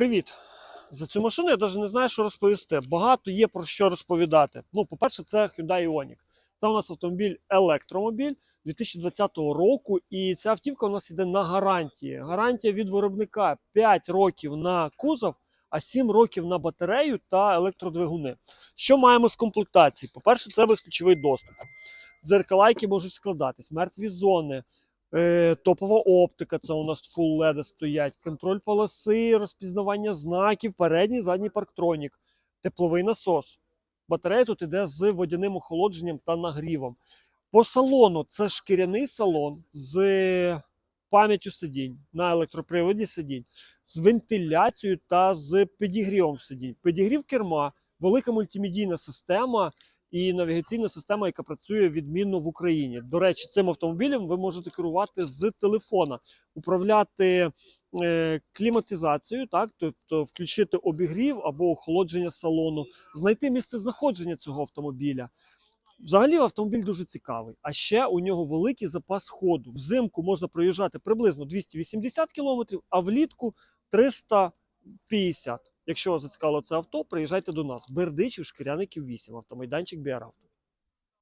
Привіт! За цю машину я навіть не знаю, що розповісти. Багато є про що розповідати. Ну, по-перше, це Hyundai Ioniq. Це у нас автомобіль електромобіль 2020 року, і ця автівка у нас йде на гарантії. Гарантія від виробника 5 років на кузов, а 7 років на батарею та електродвигуни. Що маємо з комплектації? По-перше, це безключовий доступ. Дзеркала, які можуть складатись, мертві зони, топова оптика, це у нас Full LED стоять, контроль полоси, розпізнавання знаків, передній, задній парктронік, тепловий насос. Батарея тут іде з водяним охолодженням та нагрівом. По салону це шкіряний салон з пам'яттю сидінь на електроприводі сидінь, з вентиляцією та з підігрівом сидінь. Підігрів керма, велика мультимедійна система і навігаційна система, яка працює відмінно в Україні. До речі, цим автомобілем ви можете керувати з телефона, управляти е, кліматизацією, так тобто включити обігрів або охолодження салону, знайти місце знаходження цього автомобіля. Взагалі автомобіль дуже цікавий. А ще у нього великий запас ходу. Взимку можна проїжджати приблизно 280 км, а влітку 350. Якщо вас зацікавило це авто, приїжджайте до нас. Бердичів, Шкіряників 8, автомайданчик Біаравто.